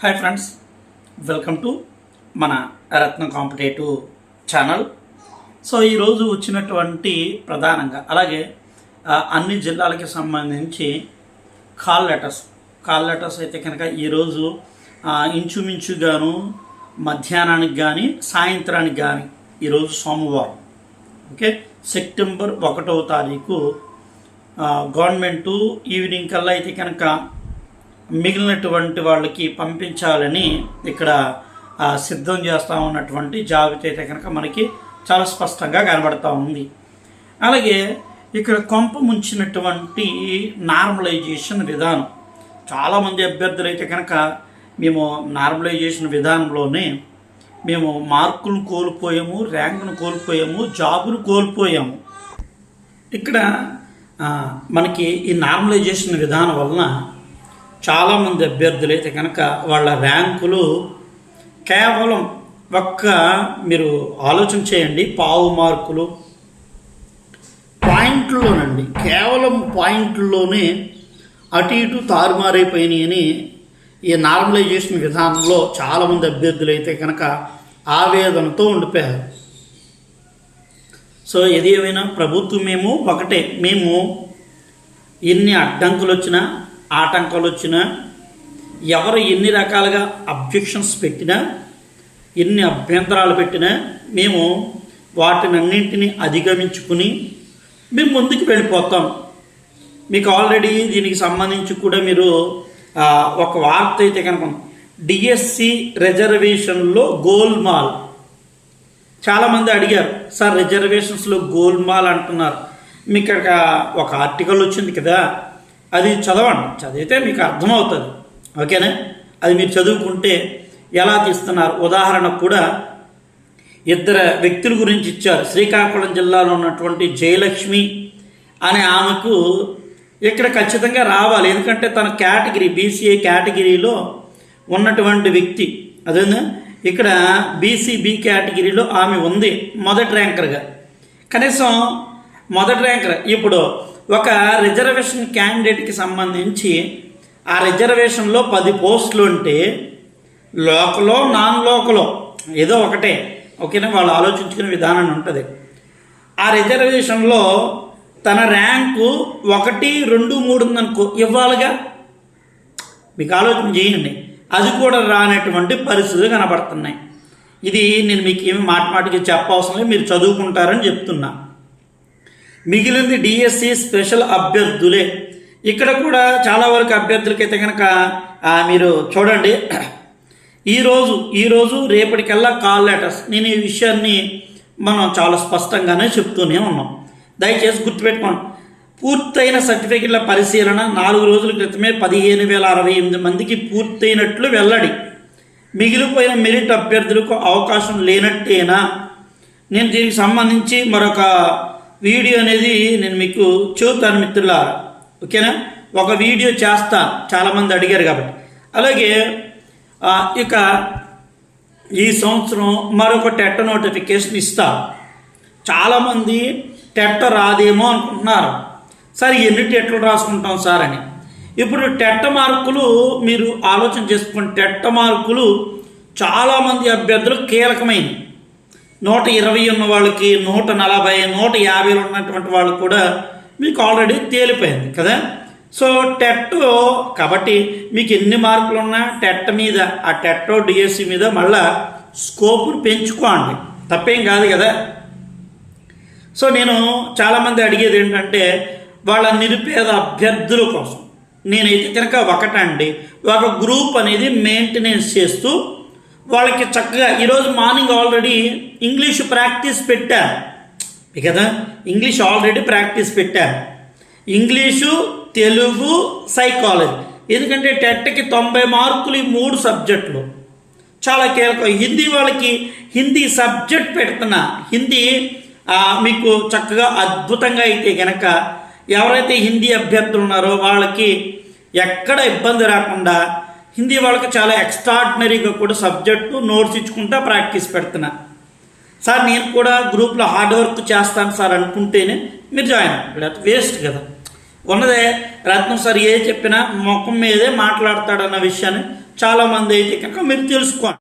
Hi friends welcome to మన రత్న competitive channel so ఈరోజు వచ్చినటువంటి ప్రధానంగా అలాగే అన్ని జిల్లాలకి సంబంధించి కాల్ లెటర్స్ కాల్ లెటర్స్ అయితే కనుక ఈరోజు ఇంచుమించుగాను మధ్యాహ్నానికి కానీ సాయంత్రానికి కానీ ఈరోజు సోమవారం ఓకే? సెప్టెంబర్ ఒకటవ తారీఖు గవర్నమెంటు ఈవినింగ్ కల్లా అయితే కనుక మిగిలినటువంటి వాళ్ళకి పంపించాలని ఇక్కడ సిద్ధం చేస్తూ ఉన్నటువంటి జాబితా అయితే కనుక మనకి చాలా స్పష్టంగా కనబడతా ఉంది. అలాగే ఇక్కడ కొంప ముంచినటువంటి నార్మలైజేషన్ విధానం. చాలామంది అభ్యర్థులు అయితే కనుక మేము నార్మలైజేషన్ విధానంలోనే మేము మార్కులు కోల్పోయాము ర్యాంకును కోల్పోయాము జాబును కోల్పోయాము. ఇక్కడ మనకి ఈ నార్మలైజేషన్ విధానం వలన చాలామంది అభ్యర్థులు అయితే కనుక వాళ్ళ ర్యాంకులు కేవలం ఒక్క మీరు ఆలోచన చేయండి పావు మార్కులు పాయింట్లలోనండి. కేవలం పాయింట్లలోనే అటు ఇటు తారుమారైపోయినాయని ఈ నార్మలైజేషన్ విధానంలో చాలామంది అభ్యర్థులు అయితే కనుక ఆవేదనతో ఉండిపోయారు. సో ఏదేమైనా ప్రభుత్వం మేము ఒకటే. మేము ఎన్ని అడ్డంకులు వచ్చినా ఆటంకాలు వచ్చినా ఎవరు ఎన్ని రకాలుగా అబ్జెక్షన్స్ పెట్టినా ఎన్ని అభ్యంతరాలు పెట్టినా మేము వాటినన్నింటినీ అధిగమించుకుని మేము ముందుకు వెళ్ళిపోతాం. మీకు ఆల్రెడీ దీనికి సంబంధించి కూడా మీరు ఒక వార్త అయితే కనుక డిఎస్సి రిజర్వేషన్లో గోల్మాల్ చాలామంది అడిగారు సార్ రిజర్వేషన్స్లో గోల్మాల్ అంటున్నారు. మీకు ఇక్కడ ఒక ఆర్టికల్ వచ్చింది కదా అది చదవండి. చదివితే మీకు అర్థమవుతుంది. ఓకేనా? అది మీరు చదువుకుంటే ఎలా తీస్తున్నారు? ఉదాహరణ కూడా ఇద్దరు వ్యక్తుల గురించి ఇచ్చారు. శ్రీకాకుళం జిల్లాలో ఉన్నటువంటి జయలక్ష్మి అనే ఆమెకు ఇక్కడ ఖచ్చితంగా రావాలి. ఎందుకంటే తన కేటగిరీ బీసీఏ కేటగిరీలో ఉన్నటువంటి వ్యక్తి. అదే ఇక్కడ బీసీబీ కేటగిరీలో ఆమె ఉంది మొదటి ర్యాంకర్గా. కనీసం మొదటి ర్యాంకర్ ఇప్పుడు ఒక రిజర్వేషన్ క్యాండిడేట్కి సంబంధించి ఆ రిజర్వేషన్లో పది పోస్టులు ఉంటే లోకలో నాన్ లోకలో ఏదో ఒకటే ఓకేనా? వాళ్ళు ఆలోచించుకునే విధానం ఉంటుంది. ఆ రిజర్వేషన్లో తన ర్యాంకు ఒకటి రెండు మూడు ఉందనుకో ఇవ్వాలిగా? మీకు ఆలోచన చేయండి. అది కూడా రానటువంటి పరిస్థితులు కనబడుతున్నాయి. ఇది నేను మీకు ఏమి మాట మాటికి చెప్పవసరం లేదు మీరు చదువుకుంటారని చెప్తున్నా. మిగిలింది డిఎస్సి స్పెషల్ అభ్యర్థులే ఇక్కడ కూడా చాలా వరకు అభ్యర్థులకైతే కనుక మీరు చూడండి. ఈరోజు ఈరోజు రేపటికల్లా కాల్ లెటర్స్ నేను ఈ విషయాన్ని మనం చాలా స్పష్టంగానే చెప్తూనే ఉన్నాం. దయచేసి గుర్తుపెట్టుకోండి. పూర్తయిన సర్టిఫికెట్ల పరిశీలన నాలుగు రోజుల క్రితమే పదిహేను వేల అరవై ఎనిమిది మందికి పూర్తయినట్లు వెల్లడి. మిగిలిపోయిన మెరిట్ అభ్యర్థులకు అవకాశం లేనట్టేనా? నేను దీనికి సంబంధించి మరొక వీడియో అనేది నేను మీకు చూస్తాను మిత్రులారా. ఓకేనా? ఒక వీడియో చేస్తాను చాలామంది అడిగారు కాబట్టి. అలాగే ఇక ఈ సంవత్సరం మరొక టెట్ నోటిఫికేషన్ ఇస్తా. చాలామంది టెట్ రాదేమో అనుకుంటున్నారు. సార్ ఎన్ని టెట్లు రాసుకుంటాం సార్ అని. ఇప్పుడు టెట్ట మార్కులు మీరు ఆలోచన చేసుకోండి టెట్ట మార్కులు చాలామంది అభ్యర్థులు కీలకమైనవి. నూట ఇరవై ఉన్న వాళ్ళకి నూట నలభై నూట యాభైలు ఉన్నటువంటి వాళ్ళు కూడా మీకు ఆల్రెడీ తేలిపోయింది కదా? సో టెట్ కాబట్టి మీకు ఎన్ని మార్కులు ఉన్నా టెట్ మీద ఆ టెట్ డిఎస్సి మీద మళ్ళా స్కోప్ను పెంచుకోండి. తప్పేం కాదు కదా? సో నేను చాలామంది అడిగేది ఏంటంటే వాళ్ళ నిరుపేద అభ్యర్థుల కోసం. నేనైతే కనుక ఒకటండి. ఒక గ్రూప్ అనేది మెయింటెనెన్స్ చేస్తూ వాళ్ళకి చక్కగా ఈరోజు మార్నింగ్ ఆల్రెడీ ఇంగ్లీష్ ప్రాక్టీస్ పెట్టారు కదా? ఇంగ్లీష్ ఆల్రెడీ ప్రాక్టీస్ పెట్టారు ఇంగ్లీషు తెలుగు సైకాలజీ ఎందుకంటే టెట్కి తొంభై మార్కులు ఈ మూడు సబ్జెక్టులు. చాలా కీలకం. హిందీ వాళ్ళకి హిందీ సబ్జెక్ట్ పెడుతున్నా. హిందీ మీకు చక్కగా అద్భుతంగా అయితే కనుక ఎవరైతే హిందీ అభ్యర్థులు ఉన్నారో వాళ్ళకి ఎక్కడ ఇబ్బంది రాకుండా హిందీ వాళ్ళకి చాలా ఎక్స్ట్రాడినరీగా కూడా సబ్జెక్టు నోట్స్ ఇచ్చుకుంటా ప్రాక్టీస్ పెడుతున్నా. సార్ నేను కూడా గ్రూప్లో హార్డ్ వర్క్ చేస్తాను సార్ అనుకుంటేనే మీరు జాయిన్ అవ్వండి. వేస్ట్ కదా. ఉన్నదే రత్నం సార్ ఏ చెప్పినా ముఖం మీదే మాట్లాడతాడన్న విషయాన్ని చాలామంది అయితే కనుక మీరు తెలుసుకోండి.